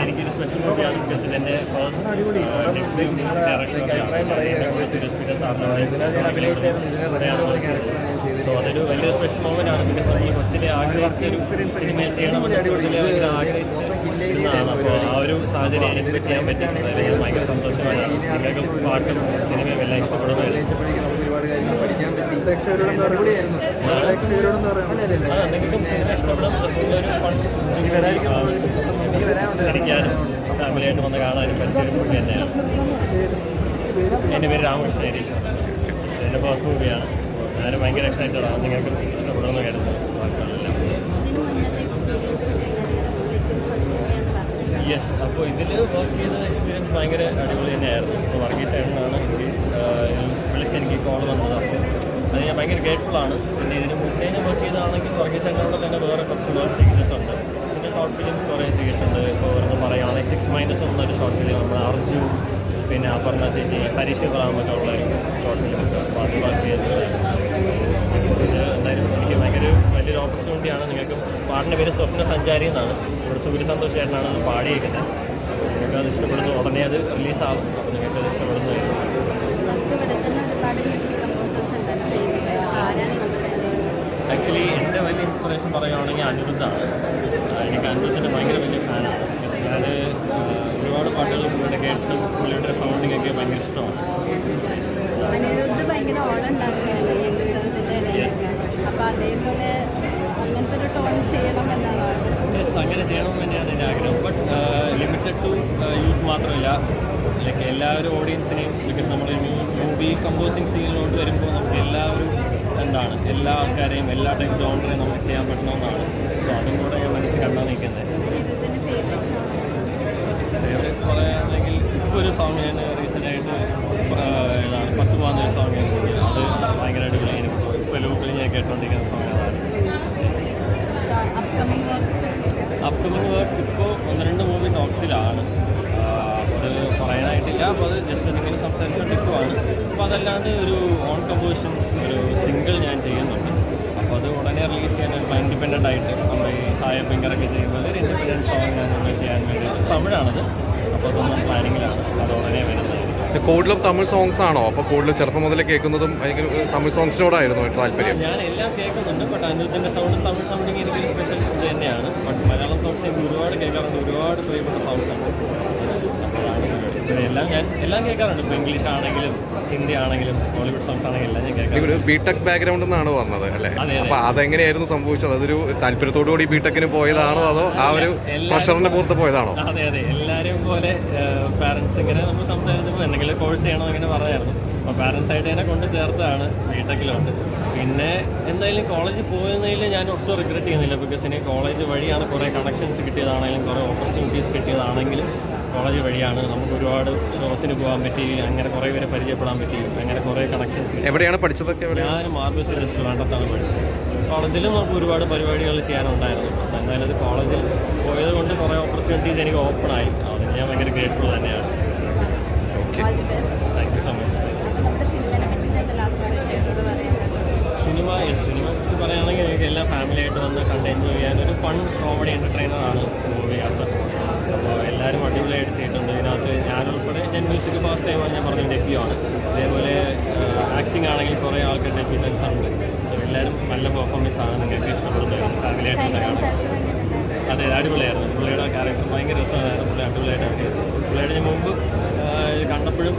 എനിക്കൊരു സ്പെഷ്യൽ മൂവിയാണ് ബിക്കോസ് എന്റെ ഫസ്റ്റ് ഡയറക്ടർ സോ അതൊരു വലിയൊരു സ്പെഷ്യൽ മൂമെന്റ് ആണ്. ബിക്കോസ് നമ്മൾ കൊച്ചിലെ ആഗ്രഹിച്ച ഒരു സിനിമയിൽ ചെയ്യണമെന്ന് ആഗ്രഹിച്ച് അപ്പോൾ ആ ഒരു സാഹചര്യം എനിക്ക് ചെയ്യാൻ പറ്റുന്നത് ഭയങ്കര സന്തോഷമാണ്. നിങ്ങൾക്ക് പാട്ടും സിനിമയും എല്ലാം ഇഷ്ടപ്പെടുന്നത് ഫാമിലിയായിട്ട് വന്ന് കാണാനും പറ്റിയൊരു മൂവി തന്നെയാണ്. എന്റെ പേര് രാമകൃഷ്ണ ഹരീഷ് എന്റെ ഫസ്റ്റ് മൂവിയാണ് ഞാൻ ഭയങ്കര എക്സൈറ്റഡ് ആണ്. നിങ്ങൾക്ക് ഇഷ്ടപ്പെടുമെന്ന് കരുതുന്നു യെസ് അപ്പോൾ ഇതിൽ വർക്ക് ചെയ്ത എക്സ്പീരിയൻസ് ഭയങ്കര അടിപൊളി തന്നെയായിരുന്നു. അപ്പോൾ വർഗീസ് ചേട്ടനാണ് എനിക്ക് വിളിച്ച് എനിക്ക് കോൾ വന്നത്. അപ്പോൾ അത് ഞാൻ ഭയങ്കര ഗ്രേറ്റ്ഫുള്ളാണ് പിന്നെ ഇതിന് മുന്നേ ഞാൻ വർക്ക് ചെയ്തതാണെങ്കിൽ വർക്ക് ചേട്ടനോട് തന്നെ വേറെ കുറച്ച് വർക്ക് സീരീസ് ഉണ്ട്. പിന്നെ ഷോർട്ട് ഫിലിംസ് കുറേ ചെയ്തിട്ടുണ്ട്. ഇപ്പോൾ എന്ന് പറയുകയാണെങ്കിൽ സിക്സ് മൈനസ് എന്നൊരു ഷോർട്ട് ഫിലിം നമ്മൾ അർജു പിന്നെ അപർണ ചേച്ചി പരീക്ഷ റാമൊക്കെ ഉള്ള ഒരു ഷോർട്ട് ഫിലിം അപ്പോൾ അത് വർക്ക് ഇത് എന്തായാലും എനിക്ക് ഭയങ്കര വലിയൊരു ഓപ്പർച്യൂണിറ്റിയാണ് നിങ്ങൾക്ക് പാട്ടിന്റെ പേര് സ്വപ്ന സഞ്ചാരി എന്നാണ്. ഇവിടെ സൂര്യ സന്തോഷ് ചേട്ടനാണ് അത് പാടിയേക്കുന്നത്. നിങ്ങൾക്ക് അത് ഇഷ്ടപ്പെടുന്നു. ഉടനെ അത് റിലീസാവും അപ്പോൾ നിങ്ങൾക്ക് അത് ഇഷ്ടപ്പെടുന്നു ആക്ച്വലി എന്റെ വലിയ ഇൻസ്പിറേഷൻ പറയുകയാണെങ്കിൽ അനിരുദ്ധാണ് എനിക്ക് അനിരുദ്ധിന്റെ ഭയങ്കര വലിയ ഫാനാണ്. ഞാൻ ഒരുപാട് പാട്ടുകൾ പുള്ളിയുടെ കേട്ട് പുള്ളിയുടെ സൗണ്ടിങ് ഒക്കെ ഭയങ്കര ഇഷ്ടമാണ്. അനിരുദ്ധ് ഭയങ്കര ഇടയിലൊക്കെ. അതേപോലെ അങ്ങനത്തെ ഒരു ടോൺ യെസ് അങ്ങനെ ചെയ്യണം തന്നെയാണ് എന്റെ ആഗ്രഹം. ബട്ട് ലിമിറ്റഡ് ടു യൂത്ത് മാത്രമല്ല. ലൈക്ക് എല്ലാവരും ഓഡിയൻസിനെയും ബിക്കോസ് നമ്മൾ മൂവി കമ്പോസിങ് സീനിലോട്ട് വരുമ്പോൾ നമുക്ക് എല്ലാവരും എന്താണ്? എല്ലാ ആൾക്കാരെയും എല്ലാ ടൈപ്പ് ജോണറേയും നമുക്ക് ചെയ്യാൻ പറ്റണമെന്നാണ്. സോ അതും കൂടെ ഞാൻ മനസ്സിൽ കണ്ടാൽ നിൽക്കുന്നത് ഫേവറേറ്റ്സ് പറയുകയാണെങ്കിൽ ഇപ്പോൾ ഒരു സോങ് ഞാൻ റീസെന്റായിട്ട് ഏതാണ് പത്ത് പോകുന്ന സോങ് അത് ഭയങ്കരമായിട്ട് വിളിക്കും ഇപ്പോൾ ലൂപ്പിൽ ഞാൻ കേട്ടുകൊണ്ടിരിക്കുന്ന സോങ് അതാണ്. അപ്കമിങ് വർക്ക്സ് അപ്കമിങ് വർക്ക്സ് ഇപ്പോൾ ഒന്ന് രണ്ട് മൂവി ടോക്സിലാണ്. അത് പറയാനായിട്ടില്ല. അപ്പോൾ അത് ജസ്റ്റ് എന്തെങ്കിലും സംസാരിച്ചുകൊണ്ടിരിക്കുവാണ് അപ്പോൾ അതല്ലാണ്ട് ഒരു ഓൺ കമ്പോസിഷൻ ഞാൻ ചെയ്യുന്നുണ്ട്. അപ്പോൾ അത് ഉടനെ റിലീസ് ചെയ്യാൻ ഇൻഡിപെൻഡന്റ് ആയിട്ട് നമ്മൾ ഈ സായ പിങ്കറൊക്കെ ചെയ്യുന്നത് ഒരു ഇൻഡിപെൻഡന്റ് സോങ് ഞാൻ റിലീസ് ചെയ്യാൻ വേണ്ടിയിട്ട് തമിഴാണത്. അപ്പോൾ അതൊന്നും പ്ലാനിങ്ങിലാണ് അത് ഉടനെ വരുന്നതായിരിക്കും കൂടുതലും തമിഴ് സോങ്സ് ആണോ? അപ്പോൾ കൂടുതലും ചെറുപ്പം മുതലേ കേൾക്കുന്നതും എനിക്ക് തമിഴ് സോങ്സിനോടായിരുന്നു താല്പര്യം. ഞാൻ എല്ലാം കേൾക്കുന്നുണ്ട് ബട്ട് അനിരുദ്ധിന്റെ സൗണ്ടും തമിഴ് സൗണ്ടിങ് എനിക്കൊരു സ്പെഷ്യൽ ഇത് തന്നെയാണ്. ബട്ട് മലയാളം സോങ്സ് എനിക്ക് ഒരുപാട് കേൾക്കാറുണ്ട്. ഒരുപാട് പ്രിയപ്പെട്ട സോങ്സ് പരിപാടി. പിന്നെ എല്ലാം ഞാൻ എല്ലാം കേൾക്കാറുണ്ട്. ഇപ്പോൾ ഇംഗ്ലീഷ് ആണെങ്കിലും ഹിന്ദി ആണെങ്കിലും ബോളിവുഡ് സോങ്സ് ആണെങ്കിലും എല്ലാം ഞാൻ കേൾക്കാറുണ്ട്. ഒരു ബിടെക് ബാക്ക്ഗ്രൗണ്ട് നിന്നാണ് വന്നത് അല്ലേ? അതെ, അതെ. അപ്പോൾ അതെങ്ങനെയായിരുന്നു സംഭവിച്ചത്? അതൊരു താല്പര്യത്തോടു കൂടി ബിടെക്കിന് പോയതാണോ അതോ ആ ഒരു എല്ലാ- പുറത്ത് പോയതാണോ? അതെ അതെ. എല്ലാവരെയും പോലെ പാരൻസ് ഇങ്ങനെ നമ്മൾ സംസാരിച്ചപ്പോൾ എന്തെങ്കിലും കോഴ്സ് ചെയ്യണം അങ്ങനെ പറഞ്ഞായിരുന്നു. അപ്പോൾ പാരൻസ് ആയിട്ട് എന്നെ കൊണ്ട് ചേർത്താണ് ബിടെക്കിലോട്ട് പിന്നെ എന്തായാലും കോളേജിൽ പോയതിൽ ഞാൻ ഒട്ടും റിഗ്രറ്റ് ചെയ്യുന്നില്ല. ബിക്കോസ് എനിക്ക് കോളേജ് വഴിയാണ് കുറേ കണക്ഷൻസ് കിട്ടിയതാണെങ്കിലും കുറേ ഓപ്പർച്യൂണിറ്റീസ് കിട്ടിയതാണെങ്കിലും കോളേജ് വഴിയാണ് നമുക്ക് ഒരുപാട് ഷോസിന് പോകാൻ പറ്റി അങ്ങനെ കുറേ പേരെ പരിചയപ്പെടാൻ പറ്റി അങ്ങനെ കുറേ കണക്ഷൻസ് എവിടെയാണ് പഠിച്ചതൊക്കെ ഞാൻ മാർബിൾസ് റെസ്റ്റോറന്റത്താണ് പഠിച്ചത്. കോളേജിലും നമുക്ക് ഒരുപാട് പരിപാടികൾ ചെയ്യാനുണ്ടായിരുന്നു. അപ്പം എന്തായാലും അത് കോളേജിൽ പോയത് കൊണ്ട് കുറേ ഓപ്പർച്യൂണിറ്റീസ് എനിക്ക് ഓപ്പൺ ആയി. അതിന് ഞാൻ ഭയങ്കര ഗ്രേറ്റ്ഫുൾ തന്നെയാണ്. Okay thank you so much cinema cinema കുറിച്ച് പറയുകയാണെങ്കിൽ എനിക്ക് എല്ലാ ഫാമിലിയായിട്ട് വന്ന് കണ്ട് എൻജോയ് ചെയ്യാൻ ഒരു ഫൺ കോമഡി എന്റർടൈനറാണ് മൂവി ആസ് അപ്പോൾ എല്ലാവരും അടിപൊളിയായിട്ട് ചെയ്തിട്ടുണ്ട്. ഇതിനകത്ത് ഞാനുൾപ്പെടെ ഞാൻ മ്യൂസിക് പാസ് ടൈമാണ് ഞാൻ പറഞ്ഞ ഡെബ്യൂ ആണ്. അതേപോലെ ആക്ടിംഗ് ആണെങ്കിൽ കുറേ ആൾക്കാർ ഡെബ്യൂട്ടൻസ് ഉണ്ട്. സോ എല്ലാവരും നല്ല പെർഫോമൻസ് ആണ് നിങ്ങൾക്ക് ഇഷ്ടപ്പെടുന്നത്. ഫാമിലിയായിട്ട് അതെ അടിപൊളിയായിരുന്നു. പുള്ളിയുടെ ക്യാരക്ടർ ഭയങ്കര രസമായിരുന്നു. പുള്ളി അടിപൊളിയായിട്ട് പുള്ളിയുടെ ഞാൻ മുമ്പ് കണ്ടപ്പോഴും